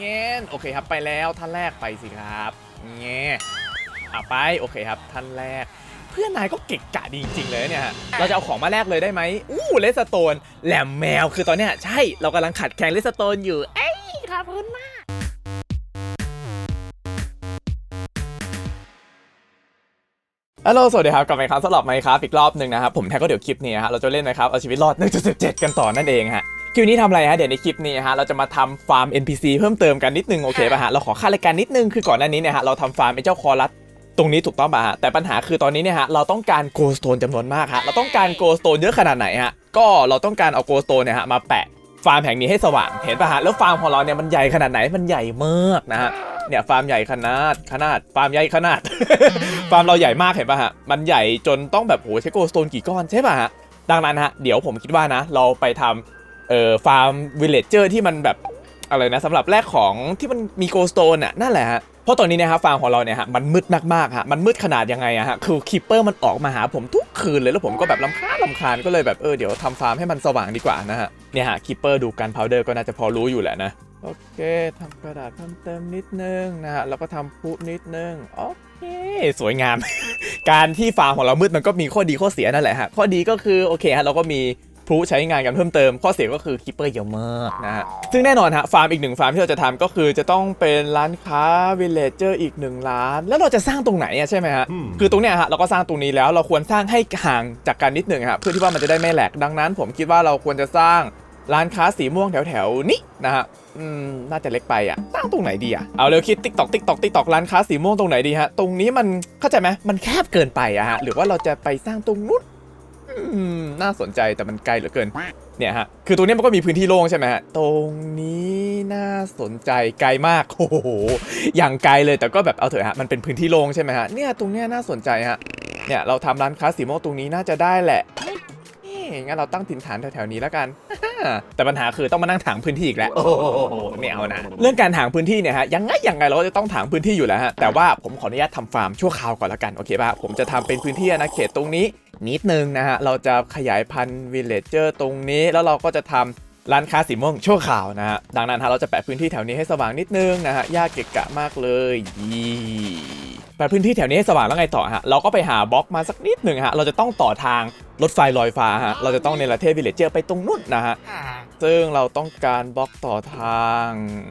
เงี้ยโอเคครับไปแล้วท่านแรกไปสิครับเงี้ยอะไปโอเคครับท่านแรก เพื่อนนายก็เก่งกะดีจริงๆเลยเนี่ยฮะเราจะเอาของมาแลกเลยได้ไหมอู้เลสโตนแหลมแมวคือตอนเนี้ยใช่เรากำลังขัดแข่งเลสโตนอยู่เอ้ยขอบคุณมากฮัลโหลสวัสดีครับกลับมาอีกครั้งสำหรับไมค์ครับอีกรอบหนึ่งนะครับผมแท็กก็เดี๋ยวคลิปนี้ฮะเราจะเล่นนะครับเอาชีวิตรอด 1.17 กันต่อนั่นเองฮะ คลิปนี้ทำอะไรฮะ เดี๋ยวในคลิปนี้ฮะ เราจะมาทำฟาร์ม NPC เพิ่มเติมกันนิดนึง โอเคป่ะฮะ เราขอค่ารายการนิดนึง คือก่อนหน้านี้เนี่ยฮะ เราทำฟาร์มไอ้เจ้าคอรัสตรงนี้ถูกต้องป่ะฮะ แต่ปัญหาคือตอนนี้เนี่ยฮะ เราต้องการโกลสโตนจำนวนมากฮะ เราต้องการโกลสโตนเยอะขนาดไหนฮะ ก็เราต้องการเอาโกลสโตนเนี่ยฮะมาแปะฟาร์มแห่งนี้ให้สว่าง เห็นป่ะฮะ แล้วฟาร์มของเราเนี่ยมันใหญ่ขนาดไหน มันใหญ่มากนะฮะ เนี่ยฟาร์มใหญ่ขนาดขนาด ฟาร์มใหญ่ขนาด ฟาร์มเราใหญ่มากเห็นป่ะฮะ มันใหญ่จนต้องแบบโหใช้โกลสโตนกี่ก้อนใช่ป่ะฮะ ดังนั้นฮะ เดี๋ยวผมคิดว่านะ เราไปทำ เอ่อฟาร์มวิลเลจเจอร์ที่มันแบบอะไรนะสำหรับแรกของที่มันมีโกลสโตนอะนั่นแหละฮะเพราะตอนนี้นะครับฟาร์มของเราเนี่ยฮะมันมืดมากๆฮะมันมืดขนาดยังไงอะฮะคือคีเปอร์มันออกมาหาผมทุกคืนเลยแล้วผมก็แบบลำคาลำคาญก็เลยแบบเออเดี๋ยวทำฟาร์มให้มันสว่างดีกว่านะฮะเนี่ยฮะคีเปอร์ดูกันพาวเดอร์ก็น่าจะพอรู้อยู่แหละนะโอเคทำกระดาษเพิ่มเติมนิดนึงนะฮะแล้วก็ทำพุนิดนึงโอเคสวยงาม การที่ฟาร์มของเรามืดมันก็มีข้อดีข้อเสียนั่นแหละฮะข้อดีก็คือโอเคฮะเราก็มี พลุใช้งานกันเพิ่มเติม ข้อเสียก็คือคิปเปอร์เยอะมากนะฮะซึ่งแน่นอนฮะฟาร์มอีกหนึ่งฟาร์มที่เราจะทำก็คือจะต้องเป็นร้านค้าวิลเลจเจอร์อีกหนึ่งร้าน แล้วเราจะสร้างตรงไหนอะใช่ไหมฮะคือตรงเนี้ยฮะเราก็สร้างตรงนี้แล้วเราควรสร้างให้ห่างจากกันนิดหนึ่งฮะเพื่อที่ว่ามันจะได้ไม่แหลกดังนั้น ผมคิดว่าเราควรจะสร้างร้านค้าสีม่วงแถวๆนี้นะฮะอืมน่าจะเล็กไปอะสร้างตรงไหนดีอะเอาเร็วคิดติ๊กตอกติ๊กตอกติ๊กตอกร้านค้าสีม่วงตรงไหนดีฮะตรงนี้มันเข้าใจไหมมันแคบเกินไปอะฮะหรือว่าเราจะไปสร้างตรงนู้นอืม น่าสนใจแต่มันไกลเหลือเกิน เนี่ยฮะ คือตรงนี้มันก็มีพื้นที่โล่งใช่ไหมฮะ ตรงนี้น่าสนใจไกลมาก โอ้โห อย่างไกลเลย แต่ก็แบบเอาเถอะฮะ มันเป็นพื้นที่โล่งใช่ไหมฮะ เนี่ยตรงเนี้ยน่าสนใจฮะ เนี่ยเราทำร้านค้าสีม่วงตรงนี้น่าจะได้แหละ งั้นเราตั้งถิ่นฐานแถวๆนี้แล้วกัน แต่ปัญหาคือต้องมานั่งถางพื้นที่อีกแล้ว โอ้โหไม่เอานะ เรื่องการถางพื้นที่เนี่ยฮะยังไงยังไงเราก็จะต้องถางพื้นที่อยู่แล้วฮะ แต่ว่าผมขออนุญาตทำฟาร์มชั่วคราวก่อนแล้วกัน โอเคป่ะ ผมจะทำเป็นพื้นที่อาณาเขตตรงนี้นิดนึงนะฮะ เราจะขยายพันธุ์วิลเลจเจอร์ตรงนี้ แล้วเราก็จะทำ ร้านค้าสีม่วงชั่วคราวนะฮะ ดังนั้นฮะเราจะแปะพื้นที่แถวนี้ให้สว่างนิดนึงนะฮะยากเกะกะมากเลยยี่ไปพื้นที่แถวนี้ให้สว่างแล้วไงต่อฮะ เราก็ไปหาบล็อกมาสักนิดหนึ่งฮะ เราจะต้องต่อทางรถไฟลอยฟ้าฮะ เราจะต้องในประเทศวิลเลจเจอร์ไปตรงนู้นนะฮะ ซึ่งเราต้องการบล็อกต่อทาง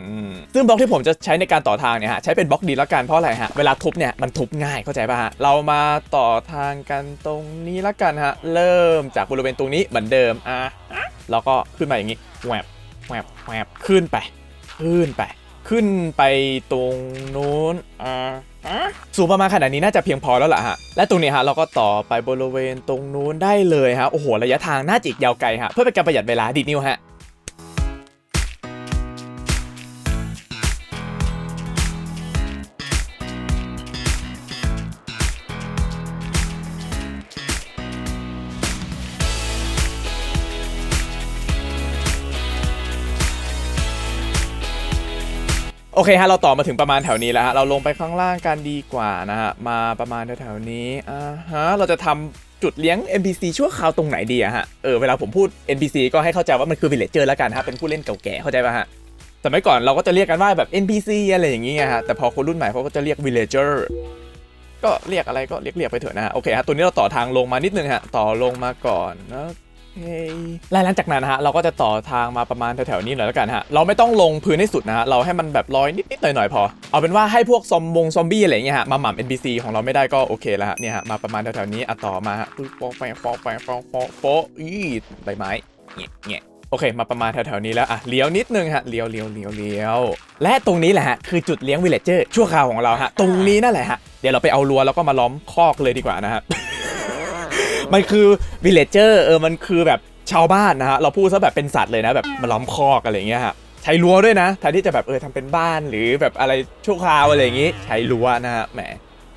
อืมซึ่งบล็อกที่ผมจะใช้ในการต่อทางเนี่ยฮะ ใช้เป็นบล็อกดีแล้วกันเพราะอะไรฮะ เวลาทุบเนี่ยมันทุบง่ายเข้าใจป่ะฮะ เรามาต่อทางกันตรงนี้แล้วกันฮะ เริ่มจากบริเวณตรงนี้เหมือนเดิมอะ แล้วก็ขึ้นมาอย่างนี้แหวบแหวบแหวบขึ้นไป ขึ้นไป ขึ้นไปตรงนู้นอ่าสูงประมาณขนาดนี้น่าจะเพียงพอแล้วล่ะฮะ และตรงนี้ฮะเราก็ต่อไปบริเวณตรงนู้นได้เลยฮะ โอ้โห ระยะทางน่าจะอีกยาวไกลฮะ เพื่อเป็นการประหยัดเวลาดิดนิ้วฮะ โอเคฮะเราต่อมาถึงประมาณแถวนี้แล้วฮะเราลงไปข้างล่างกันดีกว่านะฮะมาประมาณแถวๆนี้อ่าฮะเราจะทำจุดเลี้ยง NPC ชั่วคราวตรงไหนดีอะฮะเออเวลาผมพูด NPC ก็ให้เข้าใจว่ามันคือ Villager แล้วกันฮะเป็นผู้เล่นเก่าแก่เข้าใจป่ะฮะสมัยก่อนเราก็จะเรียกกันว่าแบบ NPC อะไรอย่างงี้ไงฮะแต่พอคนรุ่นใหม่เขาก็จะเรียก Villager ก็เรียกอะไรก็เรียกเรียกไปเถอะนะโอเคฮะตัวนี้เราต่อทางลงมานิดนึงฮะต่อลงมาก่อนนะโอเค และหลังจากนั้นนะฮะเราก็จะต่อทางมาประมาณแถวๆนี้หน่อยแล้วกันฮะเราไม่ต้องลงพื้นให้สุดนะฮะเราให้มันแบบลอยนิดๆหน่อยๆพอ เอาเป็นว่าให้พวกซอมบงซอมบี้อะไรเงี้ยฮะมาหม่ำ NPC ของเราไม่ได้ก็โอเคแล้วฮะเนี่ยฮะมาประมาณแถวๆนี้อะต่อมาฮะปึ๊บโป๊ะแปะโป๊ะแปะโป๊ะโป๊ะโป๊ะอีใบไม้เงี้ยเงี้ยโอเค มาประมาณแถวๆนี้แล้วอะเลี้ยวนิดนึงฮะเลี้ยวเลี้ยวเลี้ยวเลี้ยวและตรงนี้แหละฮะคือจุดเลี้ยงวิลเลจเจอร์ชั่วคราวของเราฮะตรงนี้นั่นแหละฮะเดี๋ยวเราไปเอารั้วแล้วก็มาล้อมคอกเลยดีกว่านะฮะ มันคือวิลเลจเจอร์เออมันคือแบบชาวบ้านนะฮะเราพูดซะแบบเป็นสัตว์เลยนะแบบมาล้อมคอกอะไรอย่างเงี้ยฮะใช้รั้วด้วยนะแทนที่จะแบบเออทำเป็นบ้านหรือแบบอะไรชั่วคราวอะไรอย่างงี้ ใช้รั้วนะฮะแหม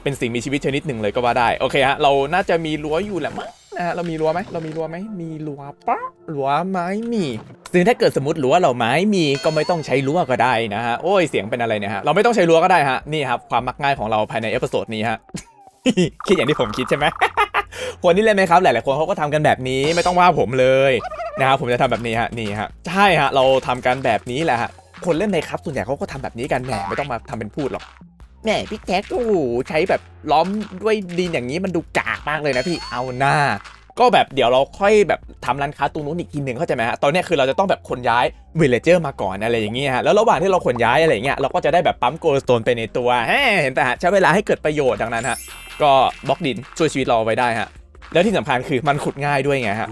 เป็นสิ่งมีชีวิตชนิดหนึ่งเลยก็ว่าได้โอเคฮะเราน่าจะมีรั้วอยู่แหละมั้งนะฮะเรามีรั้วไหมเรามีรั้วไหมมีรั้วปะรั้วไม้มีซึ่งถ้าเกิดสมมติรั้วเราไม้มีก็ไม่ต้องใช้รั้วก็ได้นะฮะโอ้ยเสียงเป็นอะไรเนี่ยฮะเราไม่ต้องใช้รั้วก็ได้ฮะนี่ครับความมักง่ายของเราภายในเอพิโซดนี้ฮะคิดอย่างที่ผมคิดใช่ไหม คนที่เล่นไหมครับ หลาย ๆ คนเขาก็ทำกันแบบนี้ไม่ต้องว่าผมเลยนะครับผมจะทำแบบนี้ฮะนี่ฮะใช่ฮะเราทำกันแบบนี้แหละฮะคนเล่นในครับส่วนใหญ่เขาก็ทำแบบนี้กันแหมไม่ต้องมาทำเป็นพูดหรอกแหมพี่แท็กโอ้ใช้แบบล้อมด้วยดินอย่างนี้มันดูกากมากเลยนะพี่เอาหน้า ก็แบบเดี๋ยวเราค่อยแบบทำร้านค้าตรงนู้นอีกทีหนึ่งเข้าใจไหมฮะตอนนี้คือเราจะต้องแบบขนย้ายวิลเลเจอร์มาก่อนอะไรอย่างเงี้ยฮะแล้วระหว่างที่เราขนย้ายอะไรอย่างเงี้ยเราก็จะได้แบบปั๊มโกลสโตนไปในตัวแฮะเห็นแต่ฮะใช้เวลาให้เกิดประโยชน์ดังนั้นฮะ ก็บล็อกดินช่วยชีวิตเราไว้ได้ฮะ แล้วที่สำคัญคือมันขุดง่ายด้วยไงฮะ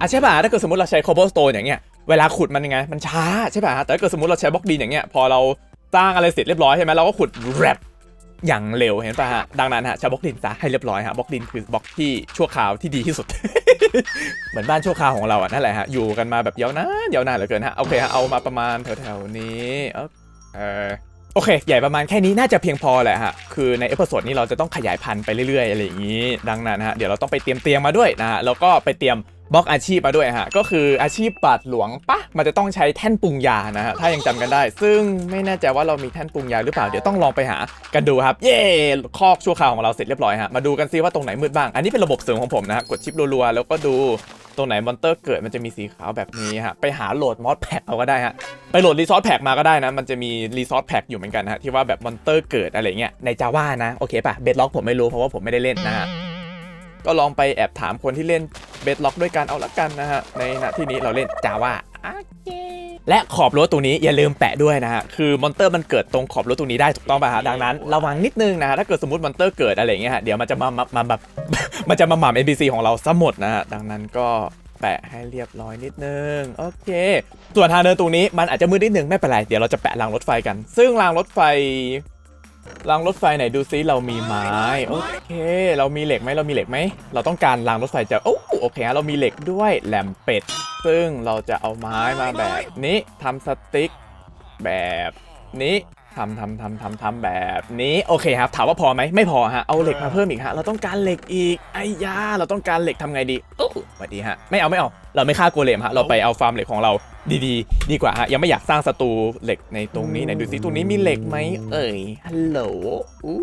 อะใช่ป่ะถ้าเกิดสมมติเราใช้ cobblestone อย่างเงี้ยเวลาขุดมันยังไงมันช้าใช่ป่ะฮะแต่ถ้าเกิดสมมติเราใช้บล็อกดินอย่างเงี้ยพอเราสร้างอะไรเสร็จเรียบร้อยใช่ไหมเราก็ขุดแรปอย่างเร็วเห็นป่ะฮะดังนั้นฮะใช้บล็อกดินซะให้เรียบร้อยฮะบล็อกดินคือบล็อกที่ชั่วคราวที่ดีที่สุด เหมือนบ้านชั่วคราวของเราอะนั่นแหละฮะอยู่กันมาแบบยาวนานยาวนานเหลือเกินฮะโอเคฮะเอามาประมาณแถวๆนี้เออ อโอเค ใหญ่ประมาณแค่นี้น่าจะเพียงพอแหละฮะ คือในเอพิโซดนี้เราจะต้องขยายพันธุ์ไปเรื่อยๆอะไรอย่างนี้ ดังนั้นฮะ เดี๋ยวเราต้องไปเตรียมเตียงมาด้วยนะฮะ แล้วก็ไปเตรียมบล็อกอาชีพมาด้วยฮะ ก็คืออาชีพบาดหลวงปะ มันจะต้องใช้แท่นปรุงยานะฮะ ถ้ายังจำกันได้ ซึ่งไม่แน่ใจว่าเรามีแท่นปรุงยาหรือเปล่า เดี๋ยวต้องลองไปหากันดูครับ เย่คอกชั่วคราวของเราเสร็จเรียบร้อยฮะ มาดูกันซิว่าตรงไหนมืดบ้าง อันนี้เป็นระบบเสริมของผมนะฮะ กดชิปรัวๆแล้วก็ดู รงไหนมอนเตอร์เกิดมันจะมีสีขาวแบบนี้ฮะ ไปหาโหลดมอสแพ็กเอาก็ได้ฮะ ไปโหลดรีซอสแพ็กมาก็ได้นะ มันจะมีรีซอสแพ็กอยู่เหมือนกันนะฮะ ที่ว่าแบบมอนเตอร์เกิดอะไรเงี้ยในจาว่านะ โอเคป่ะ เบดล็อกผมไม่รู้เพราะว่าผมไม่ได้เล่นนะฮะ ก็ลองไปแอบถามคนที่เล่นเบดล็อกด้วยกันเอาละกันนะฮะ ในณที่นี้เราเล่นจาว่าโอเค และขอบรั้วตรงนี้อย่าลืมแปะด้วยนะฮะคือมอนเตอร์มันเกิดตรงขอบรั้วตรงนี้ได้ถูกต้องป่ะฮะดังนั้นระวังนิดนึงนะฮะถ้าเกิดสมมติมอนเตอร์เกิดอะไรอย่างเงี้ยฮะเดี๋ยวมันจะมามามาแบบมันจะมาหม่ำเอพซีของเราซะหมดนะฮะดังนั้นก็แปะให้เรียบร้อยนิดนึง โอเค ส่วนทางเดินตรงนี้มันอาจจะมืดนิดนึงไม่เป็นไร เดี๋ยวเราจะแปะรางรถไฟกัน ซึ่งรางรถไฟ รางรถไฟไหนดูซิเรามีไม้โอเค เรามีเหล็กไหมเรามีเหล็กไหมเราต้องการรางรถไฟจะโอ้โอเคเรามีเหล็กด้วยแหลมเป็ด ซึ่งเราจะเอาไม้มาแบบนี้ทำสติ๊กแบบนี้ ทำทำทำทำทำแบบนี้โอเคครับ ถามว่าพอไหมไม่พอฮะเอาเหล็กมาเพิ่มอีกฮะเราต้องการเหล็กอีกไอ้ยาเราต้องการเหล็กทำไงดีโอ้สวัสดีฮะไม่เอาไม่เอา เราไม่ฆ่าโกเลมฮะเราไปเอาฟาร์มเหล็กของเราดีๆดีกว่าฮะยังไม่อยากสร้างศัตรูเหล็กในตรงนี้ไหนดูซิตรงนี้มีเหล็กไหมเอ่ยฮัลโหลอู้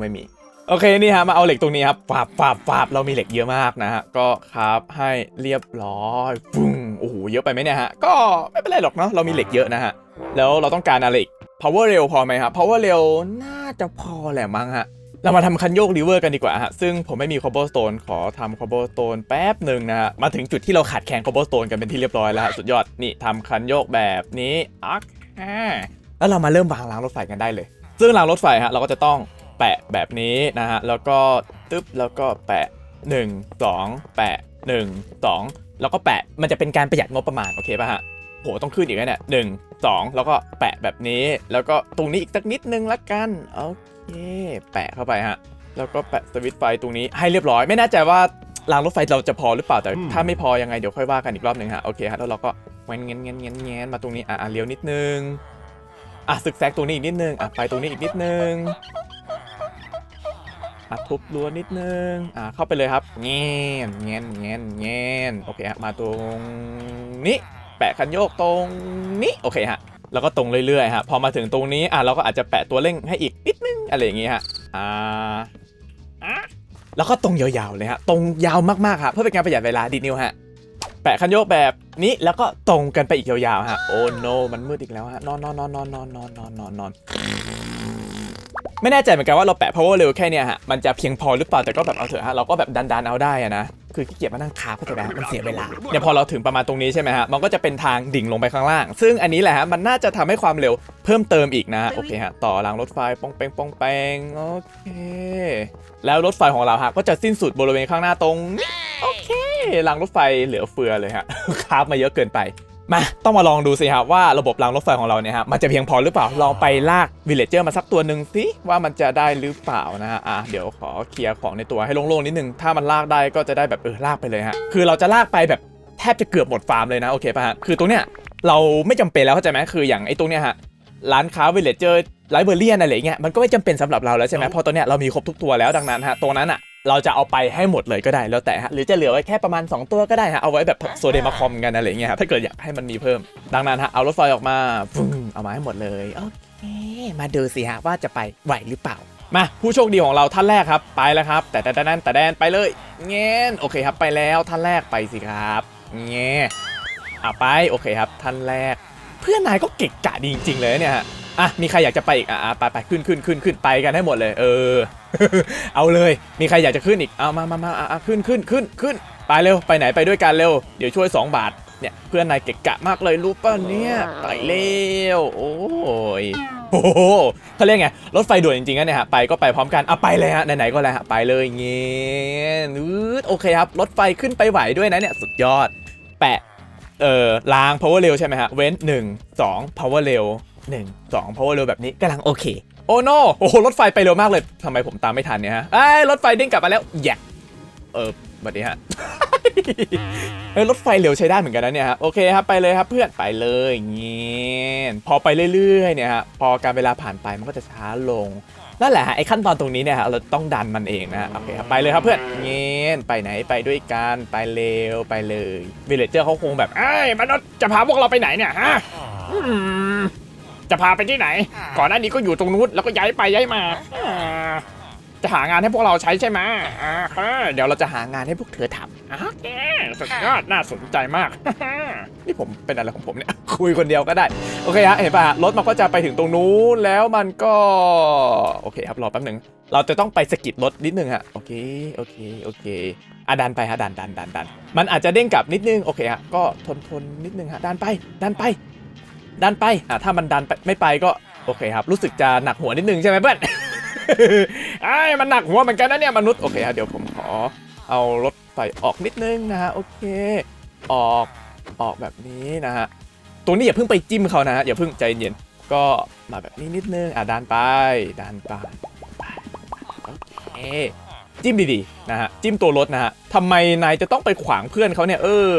ไม่มีโอเคนี่ฮะมาเอาเหล็กตรงนี้ครับฟาบฟาบฟาบเรามีเหล็กเยอะมากนะฮะก็ครับให้เรียบร้อยฟึ่งโอ้โหเยอะไปไหมเนี่ยฮะก็ไม่เป็นไรหรอกเนาะเรามีเหล็กเยอะนะฮะ แล้วเราต้องการอะไรอีก power rail พอไหมครับ power rail น่าจะพอแหละมั้งฮะ เรามาทำคันโยกรีเวอร์กันดีกว่าฮะ ซึ่งผมไม่มี cobblestone ขอทำ cobblestone แป๊บหนึ่งนะฮะ มาถึงจุดที่เราขาดแคลน cobblestone กันเป็นที่เรียบร้อยแล้วฮะ สุดยอด นี่ทำคันโยกแบบนี้อักแล้วเรามาเริ่มวางรางรถไฟกันได้เลย ซึ่งรางรถไฟฮะเราก็จะต้องแปะแบบนี้นะฮะ แล้วก็ตึ๊บ แล้วก็แปะ 1 2 แปะ 1 2 แล้วก็แปะ มันจะเป็นการประหยัดงบประมาณ โอเคป่ะฮะ โห ต้องขึ้นอีกแล้วเนี่ยหนึ่ง สองแล้วก็แปะแบบนี้ แล้วก็ตรงนี้อีกสักนิดนึงละกันโอเคแปะเข้าไปฮะแล้วก็แปะสวิตช์ไฟตรงนี้ให้เรียบร้อย ไม่แน่ใจว่ารางรถไฟเราจะพอหรือเปล่าแต่ถ้าไม่พอยังไงเดี๋ยวค่อยว่ากันอีกรอบหนึ่งฮะโอเคฮะแล้วเราก็เงี้ยเงี้ยเงี้ยเงี้ยเงี้ยมาตรงนี้อะอะเลี้ยวนิดนึงอะซึกแซกตรงนี้อีกนิดนึงอะไปตรงนี้อีกนิดนึงอะทุบรั้วนิดนึงอะเข้าไปเลยครับเงี้ยเงี้ยเงี้ยเงี้ยโอเคฮะมาตรงนี้ แปะคันโยกตรงนี้โอเคฮะแล้วก็ตรงเรื่อยๆฮะพอมาถึงตรงนี้อะเราก็อาจจะแปะตัวเร่งให้อีกนิดนึงอะไรอย่างงี้ฮะอ่าแล้วก็ตรงยาวๆเลยฮะตรงยาวมากๆครับเพื่อเป็นการประหยัดเวลาดีนิวฮะแปะคันโยกแบบนี้แล้วก็ตรงกันไปอีกยาวๆฮะโอ้โนมันมืดอีกแล้วฮะนอนนอนนอนนอนนอนนอนนอนนอน ไม่แน่ใจเหมือนกันว่าเราแปะ power เร็วแค่เนี้ยฮะ มันจะเพียงพอหรือเปล่า แต่ก็แบบเอาเถอะฮะ เราก็แบบดันๆเอาได้อะนะ คือขี้เกียจมานั่งคาบเข้าใจไหมฮะมันเสียเวลา เนี่ยพอเราถึงประมาณตรงนี้ใช่ไหมฮะ มันก็จะเป็นทางดิ่งลงไปข้างล่าง ซึ่งอันนี้แหละฮะ มันน่าจะทำให้ความเร็วเพิ่มเติมอีกนะ โอเคฮะ ต่อรางรถไฟปองเปงปองเปงโอเค แล้วรถไฟของเราฮะ ก็จะสิ้นสุดบริเวณข้างหน้าตรงนี้โอเค รางรถไฟเหลือเฟือเลยฮะคราฟมาเยอะเกินไป มาต้องมาลองดูสิครับว่าระบบรางรถไฟของเราเนี่ยฮะมันจะเพียงพอหรือเปล่าลองไปลากวิลเลจเจอร์มาสักตัวหนึ่งสิว่ามันจะได้หรือเปล่านะฮะอะเดี๋ยวขอเคลียร์ของในตัวให้โล่งๆนิดนึงถ้ามันลากได้ก็จะได้แบบเออลากไปเลยฮะคือเราจะลากไปแบบแทบจะเกือบหมดฟาร์มเลยนะโอเคป่ะฮะคือตรงเนี้ยเราไม่จำเป็นแล้วเข้าใจไหมคืออย่างไอ้ตรงเนี้ยฮะร้านค้าวิลเลจเจอร์ไลเบอรี่อะไรเงี้ยมันก็ไม่จำเป็นสำหรับเราแล้วใช่ไหมพราะตัวเนี้ยเรามีครบทุกตัวแล้วดังนั้นฮะตัวนั้นอะ เราจะเอาไปให้หมดเลยก็ได้แล้วแต่ฮะหรือจะเหลือไว้แค่ประมาณ 2 ตัวก็ได้ฮะเอาไว้แบบโซเดมาคอมกันอะไรเงี้ยครับถ้าเกิดอยากให้มันมีเพิ่ม ดังนั้นฮะเอารถไฟออกมาฟึ่งเอามาให้หมดเลยโอเคมาดูสิฮะว่าจะไปไหวหรือเปล่ามาผู้โชคดีของเราท่านแรกครับไปแล้วครับ แต่แต่แต่นแต่แดนไปเลยเงี้ยโอเคครับไปแล้วท่านแรกไปสิครับเงี้ยอะไปโอเคครับท่านแรก เพื่อนนายก็เก่งกะดีจริงๆเลยเนี่ยฮะอะมีใครอยากจะไปอีกอะไปไปขึ้นขึ้นขึ้นขึ้นไปกันให้หมดเลย เออ เอาเลย มีใครอยากจะขึ้นอีก เอามามามาอะอะขึ้นขึ้นขึ้นขึ้น ไปเร็ว ไปไหนไปด้วยกันเร็ว เดี๋ยวช่วย 2 บาท เนี่ย เพื่อนนายเก่งกะมากเลยรู้ป่ะเนี่ย ไปเร็ว โอ้ยโอ้โหเขาเรียกไง รถไฟด่วนจริงๆนะเนี่ยฮะ ไปก็ไปพร้อมกันเอาไปเลยฮะ ไหนๆก็แล้วฮะ ไปเลยเงี้ยนืดโอเคครับ รถไฟขึ้นไปไหวด้วยนะเนี่ย สุดยอด แปะ เอ่อล้าง power เร็วใช่ไหมฮะ เว้น 1 2 power เร็ว1 2 power เร็วแบบนี้กำลังโอเค โอ้โนโอ้โหรถไฟไปเร็วมากเลยทำไมผมตามไม่ทันเนี่ยฮะไอ้รถไฟเด้งกลับมาแล้วแยกเออบัดนี้ฮะเฮ้ยรถไฟเร็วใช้ได้เหมือนกันนะเนี่ยฮะโอเคครับไปเลยครับเพื่อนไปเลยเงี้ยพอไปเรื่อยๆเนี่ยฮะพอการเวลาผ่านไปมันก็จะช้าลงนั่นแหละฮะไอ้ขั้นตอนตรงนี้เนี่ยฮะเราต้องดันมันเองนะฮะโอเคครับไปเลยครับเพื่อนเงี้ยไปไหนไปด้วยกันไปเร็วไปเลยวิลเลเจอร์เขาคงแบบไอ้มนุษย์จะพาพวกเราไปไหนเนี่ยฮะ จะพาไปที่ไหน ก่อนหน้านี้ก็อยู่ตรงนู้นแล้วก็ย้ายไปย้ายมาอ่าจะหางานให้พวกเราใช้ใช่ไหมอ่าฮะเดี๋ยวเราจะหางานให้พวกเธอทำโอเคสุดยอดน่าสนใจมาก นี่ผมเป็นอะไรของผมเนี่ย คุยคนเดียวก็ได้ โอเคฮะเห็นป่ะรถมันก็จะไปถึงตรงนู้นแล้วมันก็ โอเคครับรอแป๊บหนึ่งเราจะต้องไปสะกิดรถนิดนึงฮะโอเคโอเคโอเคอะดันไปฮะดันดันดันดันมันอาจจะเด้งกลับนิดนึงโอเคฮะก็ทนทนนิดนึงฮะดันไปดันไป ดันไปอะถ้ามันดันไปไม่ไปก็โอเคครับ รู้สึกจะหนักหัวนิดนึงใช่ไหมเพื่อนไอ้ยมันหนักหัวเหมือนกันนะเนี่ยมนุษย์โอเคฮะเดี๋ยวผมขอเอารถไฟออกนิดนึงนะฮะโอเค ออกออกแบบนี้นะฮะตรงนี้อย่าเพิ่งไปจิ้มเขานะฮะอย่าเพิ่งใจเย็นก็มาแบบนี้นิดนึงอะดันไปดันไปโอเคจิ้มดีๆนะฮะจิ้มตัวรถนะฮะทำไมนายจะต้องไปขวางเพื่อนเขาเนี่ยเออ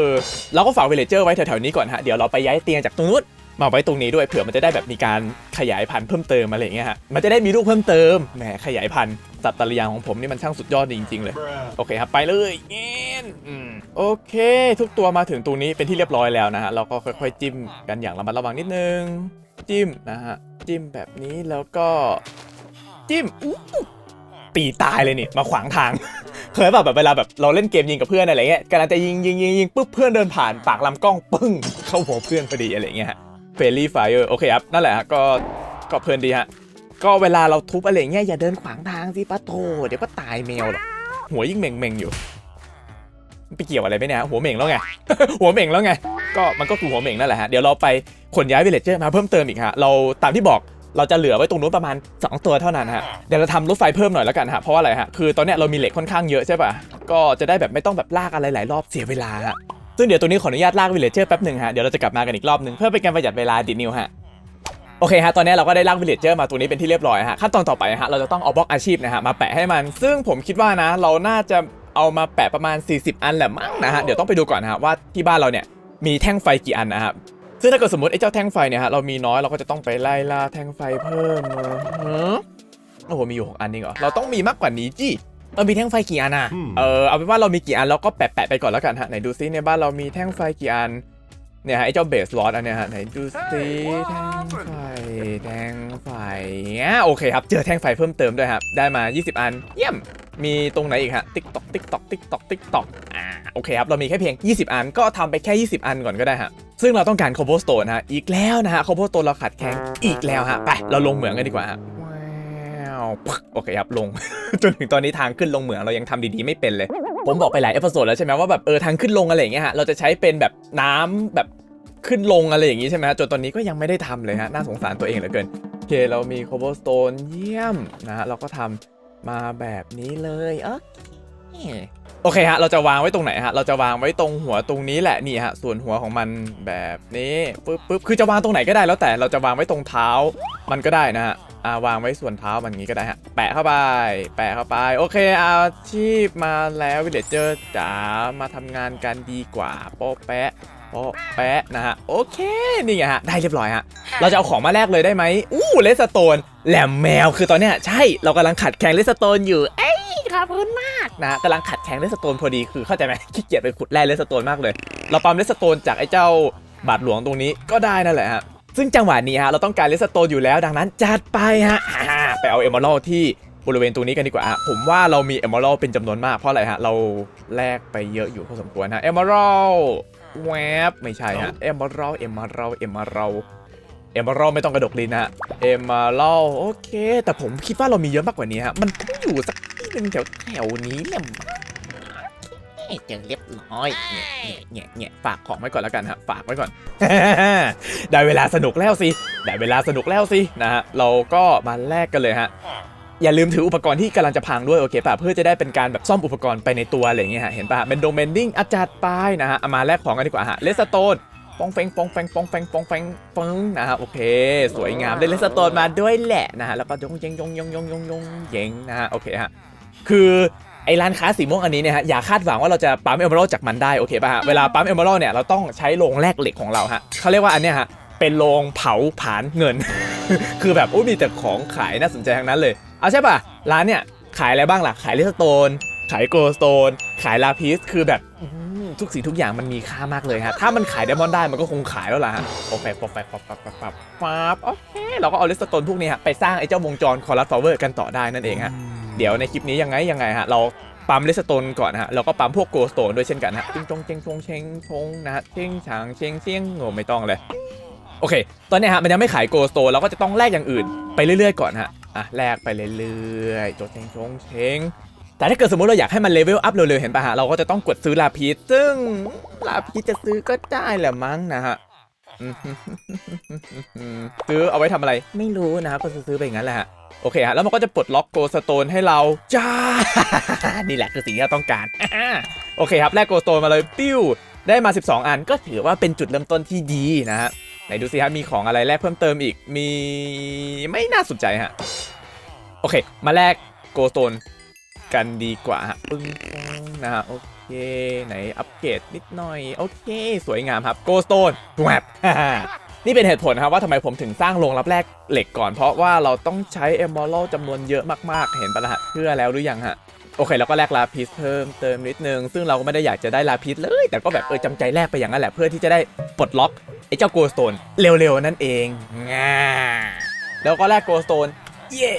เราก็ฝากเวลเจอร์ไว้แถวๆนี้ก่อนฮะเดี๋ยวเราไปย้ายเตียงจากตรงนู้น มาไว้ตรงนี้ด้วยเผื่อมันจะได้แบบมีการขยายพันธุ์เพิ่มเติมอะไรอย่างเงี้ยฮะมันจะได้มีลูกเพิ่มเติมแหมขยายพันธุ์สัตว์ตะเลียงของผมนี่มันช่างสุดยอดจริงๆเลยโอเคครับไปเลยเงี้ยอืมโอเค ทุกตัวมาถึงตรงนี้เป็นที่เรียบร้อยแล้วนะฮะเราก็ค่อยๆจิ้มกันอย่างระมัดระวังนิดนึง จิ้มนะฮะจิ้มแบบนี้แล้วก็จิ้มตีตายเลยนี่มาขวางทางเคยแบบแบบเวลาแบบเราเล่นเกมยิงกับเพื่อนอะไรเงี้ยกำลังจะยิงยิงยิงยิงปุ๊บเพื่อนเดินผ่านปากลำกล้องปึ้งเข้าหัวเพื่อนพอดีอะไรเงี้ย เฟรลี่ไฟเออร์โอเคครับ นั่นแหละฮะก็ก็เพลินดีฮะ ก็เวลาเราทุบอะไรเงี้ยอย่าเดินขวางทางสิปะโถเดี๋ยวก็ตายแมวหรอกหัวยิ่งเม่งเม่งอยู่ไปเกี่ยวอะไรไหมเนี่ยหัวเหม่งแล้วไง หัวเหม่งแล้วไง ก็มันก็คือหัวเหม่งนั่นแหละฮะ เดี๋ยวเราไปขนย้ายวิลเลจเจอร์มาเพิ่มเติมอีกฮะ เราตามที่บอกเราจะเหลือไว้ตรงนู้นประมาณ 2 ตัวเท่านั้นฮะ เดี๋ยวเราทำรถไฟเพิ่มหน่อยแล้วกันฮะ เพราะว่าอะไรฮะ คือตอนเนี้ยเรามีเหล็กค่อนข้างเยอะใช่ป่ะ ก็จะได้แบบไม่ต้องแบบลากอะไรหลายรอบเสียเวลาฮะ ซึ่งเดี๋ยวตัวนี้ขออนุญาตลากวิลเลจเจอร์แป๊บหนึ่งฮะ เดี๋ยวเราจะกลับมากันอีกรอบหนึ่งเพื่อเป็นการประหยัดเวลาดิดนิวฮะ โอเคฮะ ตอนนี้เราก็ได้ลากวิลเลจเจอร์มาตัวนี้เป็นที่เรียบร้อยฮะ ขั้นตอนต่อไปฮะ เราจะต้องเอาบล็อกอาชีพนะฮะมาแปะให้มัน ซึ่งผมคิดว่านะ เราน่าจะเอามาแปะประมาณ 40 อันแหละมั้งนะฮะ เดี๋ยวต้องไปดูก่อนนะฮะว่าที่บ้านเราเนี่ยมีแท่งไฟกี่อันนะครับซึ่งถ้าเกิดสมมติไอ้เจ้าแท่งไฟเนี่ยฮะเรามีน้อยเราก็จะต้องไปไล่ล่าแท่งไฟเพิ่มมาฮะโอ้โหมีอยู่หกอันเองเหรอเราต้องมีมากกว่านี้จี เรามีแท่งไฟกี่อันอะ อืม เออเอาเป็นว่าเรามีกี่อันเราก็แปะๆไปก่อนแล้วกันฮะไหนดูซิในบ้านเรามีแท่งไฟกี่อันเนี่ยฮะไอ้เจ้าเบสลอดอันเนี้ยฮะไหนดูซิแท่งไฟแท่งไฟเงี้ยโอเคครับเจอแท่งไฟเพิ่มเติมด้วยครับได้มา 20 อันเยี่ยม มีตรงไหนอีกฮะติ๊กตอกติ๊กตอกติ๊กตอกติ๊กตอกอ่าโอเคครับ เรามีแค่เพียง 20 อันก็ทำไปแค่ 20 อันก่อนก็ได้ฮะ ซึ่งเราต้องการคอ b โบสโตนฮะอีกแล้วนะฮะคอ b โบสโตนเราขาดแคลนอีกแล้วฮะ ไป เราลงเหมืองกันดีกว่าฮะว้าวปึ๊ก โอเคครับลง จนถึงตอนนี้ทางขึ้นลงเหมืองเรายังทำดีๆไม่เป็นเลย ผมบอกไปหลายเอพิโซดแล้วใช่ไหมว่าแบบเออทางขึ้นลงอะไรอย่างเงี้ยฮะเราจะใช้เป็นแบบน้ำแบบขึ้นลงอะไรอย่างงี้ใช่ไหมฮะจนตอนนี้ก็ยังไม่ได้ทำเลยฮะน่าสงสารตัวเองเหลือเกินโอเคเรามีโค b โบสโตนเยี่ยมนะฮะเราก็ทำมาแบบนี้เลยเออโอเคฮะ เราจะวางไว้ตรงไหนฮะ เราจะวางไว้ตรงหัวตรงนี้แหละนี่ฮะ ส่วนหัวของมันแบบนี้ปึ๊บปึ๊บคือจะวางตรงไหนก็ได้แล้วแต่เราจะวางไว้ตรงเท้ามันก็ได้นะฮะ อ่าวางไว้ส่วนเท้ามันอย่างนี้ก็ได้ฮะ แปะเข้าไป แปะเข้าไป โอเคอาชีพมาแล้ววิลเลจเจอร์จ๋ามาทำงานกันดีกว่าโป๊ะแปะโป๊ะแปะนะฮะ โอเค นี่ไงฮะ ได้เรียบร้อยฮะ เราจะเอาของมาแลกเลยได้ไหมอู้เลสโตน แหลมแมว คือตอนเนี้ยใช่ เรากำลังขัดแข่งเลสโตนอยู่ เอ้ยขอบคุณมากนะกำลังขัดแข่งเลสโตนพอดี คือเข้าใจไหมขี้เกียจไปขุดแร่เลสโตนมากเลย เราปั๊มเลสโตนจากไอ้เจ้าบาทหลวงตรงนี้ก็ได้นั่นแหละฮะ ซึ่งจังหวะนี้ฮะเราต้องการเลสโตนอยู่แล้วดังนั้นจัดไปฮะไปเอาเอม r ร l ที่บริเวณตรงนี้กันดีกว่าผมว่าเรามีเอม r ร l เป็นจำนวนมากเพราะอะไรฮะเราแลกไปเยอะอยู่พอสมควรฮะเอม r ร l แวบไม่ใช่ฮะเอม r ร l เอม r ร l เอม r ร l เอมอร์ไม่ต้องกระดกลิ้นนะเอมอร์โอเค แต่ผมคิดว่าเรามีเยอะมากกว่านี้ฮะมันต้องอยู่สักที่หนึ่งแถวแถวนี้แหละ เอ๊ะจะเรียบร้อยเนี่ยเนี่ยเนี่ยฝากของไว้ก่อนแล้วกันฮะฝากไว้ก่อน ได้เวลาสนุกแล้วสิได้เวลาสนุกแล้วสินะฮะเราก็มาแลกกันเลยฮะอย่าลืมถืออุปกรณ์ที่กำลังจะพังด้วยโอเคป่ะเพื่อจะได้เป็นการแบบซ่อมอุปกรณ์ไปในตัวอะไรอย่างเงี้ยฮะเห็นป่ะเป็นโดเมนดิ้งอาจารย์ปายนะฮะเอามาแลกของกันดีกว่าฮะเลสโตนปองแฟงปองแฟงปองแฟงปองแฟงปองนะฮะโอเค สวยงามได้เลสโตนมาด้วยแหละนะฮะแล้วก็ยงยงยงยงยงยงยงเยงนะฮะโอเคฮะคือ ไอ้ร้านค้าสีม่วงอันนี้เนี่ยฮะอย่าคาดหวังว่าเราจะปั๊มเอเมอรัลจากมันได้โอเคป่ะฮะเวลาปั๊มเอเมอรัลเนี่ยเราต้องใช้โรงแลกเหล็กของเราฮะเขาเรียกว่าอันเนี้ยฮะเป็นโรงเผาผลาญเงิน คือแบบอุ้ยมีแต่ของขายน่าสนใจทั้งนั้นเลยเอาใช่ป่ะร้านเนี่ยขายอะไรบ้างล่ะขายเลสโตนขายโกลสโตนขายลาพิสคือแบบอื้อหือทุกสิ่งทุกอย่างมันมีค่ามากเลยฮะ ถ้ามันขายไดมอนด์ได้มันก็คงขายแล้วล่ะฮะโอเคป๊อปไปป๊อปป๊อปป๊อปป๊อปป๊อปโอเคเราก็เอาเลสโตนพวกนี้ฮะไปสร้างไอ้เจ้าวงจรคอรัสฟลเวอร์กันต่อได้นั่นเองฮะ เดี๋ยวในคลิปนี้ยังไงยังไงฮะเราปั๊มเลสโตนก่อนฮะแล้วก็ปั๊มพวกโกลสโตนด้วยเช่นกันฮะจิงจงเจงชงเชงชงนะฮะเชงฉางเชงเชียงโง่ไม่ต้องเลยโอเค ตอนนี้ฮะมันยังไม่ขายโกลสโตนเราก็จะต้องแลกอย่างอื่นไปเรื่อยๆก่อนฮะอะแลกไปเรื่อยๆโจเชงชงเชงแต่ถ้าเกิดสมมติเราอยากให้มันเลเวลอัพเร็วๆเห็นปะฮะเราก็จะต้องกดซื้อลาพีซึ่งลาพีจะซื้อก็ได้แหละมั้งนะฮะ ซื้อเอาไว้ทำอะไร ไม่รู้นะฮะก็ซื้อๆไปอย่างนั้นแหละฮะโอเคฮะแล้วมันก็จะปลดล็อกโกสโตนให้เราจ้า นี่แหละคือสิ่งที่เราต้องการโอเคครับแลกโกสโตนมาเลยปิ้วได้มา 12 อันก็ถือว่าเป็นจุดเริ่มต้นที่ดีนะฮะไหนดูสิฮะมีของอะไรแลกเพิ่มเติมอีกมีไม่น่าสนใจฮะโอเค มาแลกโกสโตนกันดีกว่าฮะปึ้งปึ้งนะฮะโอเค ไหนอัปเกรดนิดหน่อย โอเค สวยงามครับโกสโตนแวบนี่เป็นเหตุผลครับว่าทำไมผมถึงสร้างโรงรับแลกเหล็กก่อน เพราะว่าเราต้องใช้เอม a ลจำนวนเยอะมากๆ เห็นปะละฮะเพื่อแล้วหรือยังฮะโอเค แล้วก็แลกลาพิสเพิ่มเติมนิดนึง ซึ่งเราก็ไม่ได้อยากจะได้ลาพิสเลย แต่ก็แบบเออจำใจแลกไปอย่างนั้นแหละ เพื่อที่จะได้ปลดล็อกไอ้เจ้าโกลสโตนเร็วๆนั่นเองง่าแล้วก็แลกโกลสโตนเย่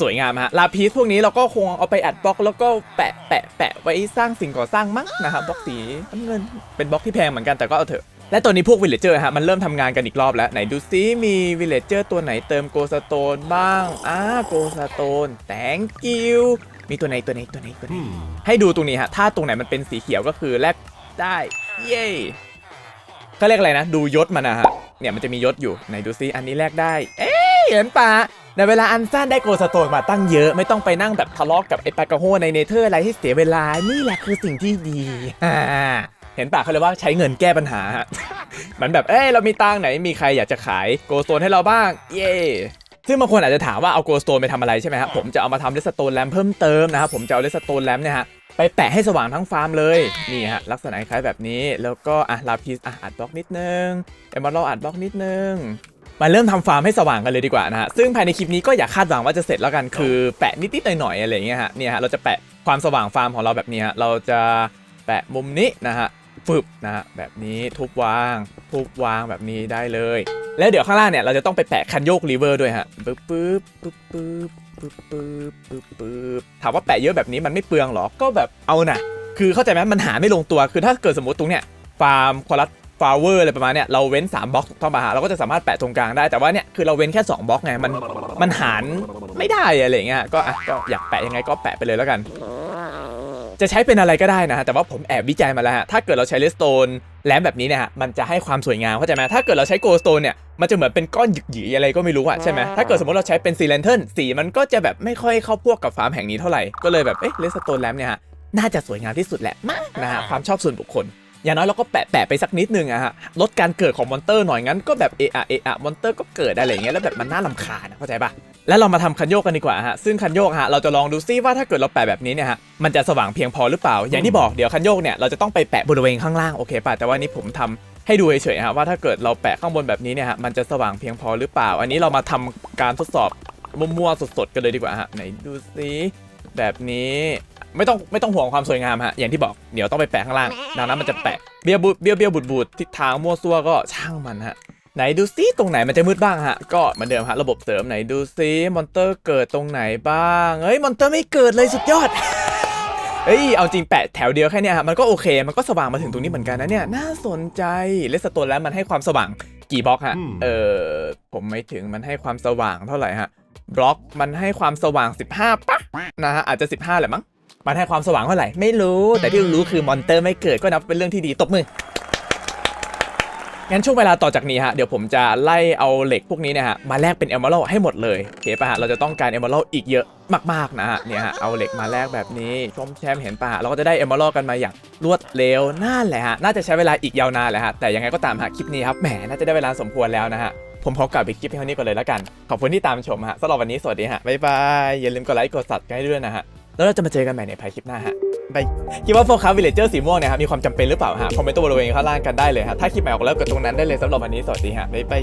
สวยงามฮะลาพิสพวกนี้เราก็คงเอาไปอัดบล็อกแล้วก็แปะแปะแปะไว้สร้างสิ่งก่อสร้างมั้งนะครับบล็อกสีน้ำเงินเป็นบล็อกที่แพงเหมือนกันแต่ก็เอาเถอะและตัวนี้พวกวิลเลเจอร์ฮะมันเริ่มทำงานกันอีกรอบแล้ว ไหนดูซิมีวิลเลเจอร์ตัวไหนเติมโกสโตนบ้างอ่าโกสโตน thank you มีตัวไหนตัวไหนตัวไหนตัวไหนให้ดูตรงนี้ฮะถ้าตรงไหนมันเป็นสีเขียวก็คือแลกได้เย้ก็เรียกอะไรนะ ดูยศมันนะฮะเนี่ยมันจะมียศอยู่ไหนดูซิอันนี้แลกได้ เอ๊ะเห็นปะ ในเวลาอันสั้นได้โกสโตนมาตั้งเยอะไม่ต้องไปนั่งแบบทะเลาะกับไอ้ปากาโฮในเนเธอร์อะไรที่เสียเวลานี่แหละคือสิ่งที่ดีเห็นปะเขาเรียว่าใช้เงินแก้ปัญหาฮะมันแบบเอ้ยเรามีตังไหนมีใครอยากจะขายโกสโตนให้เราบ้าง เย้ซึ่งบางคนอาจจะถามว่าเอาโกสโตนไปทำอะไรใช่ไหมครับผมจะเอามาทำเลสโตนแลมเพิ่มเติมนะครับผมจะเอาเลสโตนแลมเนี่ยฮะไปแปะให้สว่างทั้งฟาร์มเลยนี่ฮะลักษณะคล้ายแบบนี้แล้วก็อะลาพิสอะอัดบล็อกนิดนึงเอมเบอร์อัดบล็อกนิดนึง มาเริ่มทำฟาร์มให้สว่างกันเลยดีกว่านะฮะซึ่งภายในคลิปนี้ก็อย่าคาดหวังว่าจะเสร็จแล้วกันคือแปะนิดๆหน่อยๆอะไรเงี้ยฮะเนี่ยฮะเราจะแปะความสว่างฟาร์มของเราแบบนี้ฮะเราจะแปะมุมนี้นะฮะฟึบนะฮะแบบนี้ทุบวางทุบวางแบบนี้ได้เลย แล้วเดี๋ยวข้างล่างเนี่ยเราจะต้องไปแปะคันโยกรีเวอร์ด้วยฮะปึ๊บปึ๊บปึ๊บปึ๊บปึ๊บปึ๊บปึ๊บปึ๊บถามว่าแปะเยอะแบบนี้มันไม่เปลืองหรอก็แบบเอาน่ะ คือเข้าใจไหมมันหาไม่ลงตัวคือถ้าเกิดสมมติตรงเนี้ยฟาร์มควอลัส ฟลาเวอร์อะไรประมาณเนี้ยเราเว้น3บล็อกต้องปะฮะเราก็จะสามารถแปะตรงกลางได้แต่ว่าเนี่ยคือเราเว้นแค่2บล็อกไงมันมันหารไม่ได้อะไรเงี้ยก็อะก็อยากแปะยังไงก็แปะไปเลยแล้วกัน จะใช้เป็นอะไรก็ได้นะฮะแต่ว่าผมแอบวิจัยมาแล้วฮะถ้าเกิดเราใช้เลสโตนแลมแบบนี้เนี่ยฮะมันจะให้ความสวยงามเข้าใจไหมถ้าเกิดเราใช้โกลสโตนเนี่ยมันจะเหมือนเป็นก้อนหยึกหยีอะไรก็ไม่รู้อะใช่ไหมถ้าเกิดสมมติเราใช้เป็นซีเลนเทิลสีมันก็จะแบบไม่ค่อยเข้าพวกกับฟาร์มแห่งนี้เท่าไหร่ก็เลยแบบเอ๊ะเลสโตนแลมเนี่ยฮะน่าจะสวยงามที่สุดแหละมากนะฮะความชอบส่วนบุคคล อย่างน้อยเราก็แปะแปะไปสักนิดนึงอะฮะลดการเกิดของมอนเตอร์หน่อยงั้นก็แบบเอะอะเอะอะมอนเตอร์ก็เกิดอะไรอย่างเงี้ยแล้วแบบมันน่าลำคาญอะเข้าใจปะแล้วเรามาทำคันโยกกันดีกว่าฮะ ซึ่งคันโยกฮะ เราจะลองดูซิว่าถ้าเกิดเราแปะแบบนี้เนี่ยฮะ มันจะสว่างเพียงพอหรือเปล่า อย่างที่บอกเดี๋ยวคันโยกเนี่ย เราจะต้องไปแปะบริเวณข้างล่างโอเคป่ะ แต่ว่านี่ผมทำให้ดูเฉยๆฮะว่าถ้าเกิดเราแปะข้างบนแบบนี้เนี่ยฮะ มันจะสว่างเพียงพอหรือเปล่า อันนี้เรามาทำการทดสอบมั่วๆสดๆกันเลยดีกว่าฮะ ไหนดูซิแบบนี้ ไม่ต้องไม่ต้องห่วงความสวยงามฮะอย่างที่บอกเดี๋ยวต้องไปแปะข้างล่างดังนั้นมันจะแปะเบี้ยวบุเบี้ยวเบี้ยวบุดบุดทิศทางมั่วซั่วก็ช่างมันฮะไหนดูซิตรงไหนมันจะมืดบ้างฮะก็เหมือนเดิมฮะระบบเสริมไหนดูซิมอนเตอร์เกิดตรงไหนบ้างเฮ้ยมอนเตอร์ไม่เกิดเลยสุดยอดเฮ้ย เอาจริงแปะแถวเดียวแค่เนี้ยฮะมันก็โอเค มันก็สว่างมาถึงตรงนี้เหมือนกันนะเนี่ย น่าสนใจเลสโตนแล้วมันให้ความสว่างกี่บล็อกฮะอืมเออผมไม่ถึงมันให้ความสว่างเท่าไหร่ฮะ บล็อกมันให้ความสว่าง 15ปะนะฮะ อาจจะ 15แหละมั้ง มันให้ความสว่างเท่าไหร่ ไม่รู้แต่ที่รู้คือมอนเตอร์ไม่เกิดก็นับเป็นเรื่องที่ดีตบมืองั้นช่วงเวลาต่อจากนี้ฮะ เดี๋ยวผมจะไล่เอาเหล็กพวกนี้เนี่ยฮะ มาแลกเป็นเอม r ร d ให้หมดเลยโอเคป่ะฮะ เราจะต้องการเอม r ร d อีกเยอะมากๆนะฮะ เนี่ยฮะ เอาเหล็กมาแลกแบบนี้ชมแชมเห็นป่ะฮะเราก็จะได้เอม r ร d กันมาอย่างรวดเร็วนั่นแหละฮะ น่าจะใช้เวลาอีกยาวนานแหละฮะ แต่ยังไงก็ตามฮะ คลิปนี้ครับ แหม น่าจะได้เวลาสมควรแล้วนะฮะ ผมขอกลับไปคลิปเพียงเท่านี้ก่อนเลยแล้วกัน ขอบคุณที่ตามชมฮะสำหรับวันนี้สวัสดีฮะบ๊ายบายอย่าลืมกดไลค์กด subscribe ให้ด้วยนะฮะ แล้วเราจะมาเจอกันใหม่ในภายคลิปหน้าฮะบายคิดว่าโฟกัสวิลเลเจอร์สีม่วงเนี่ยครับมีความจำเป็นหรือเปล่าฮะคอมเมนต์ตัวบริเวณข้างล่างกันได้เลยฮะถ้าคลิปใหม่ออกแล้วกดตรงนั้นได้เลยสำหรับวันนี้สวัสดีฮะบ๊ายบาย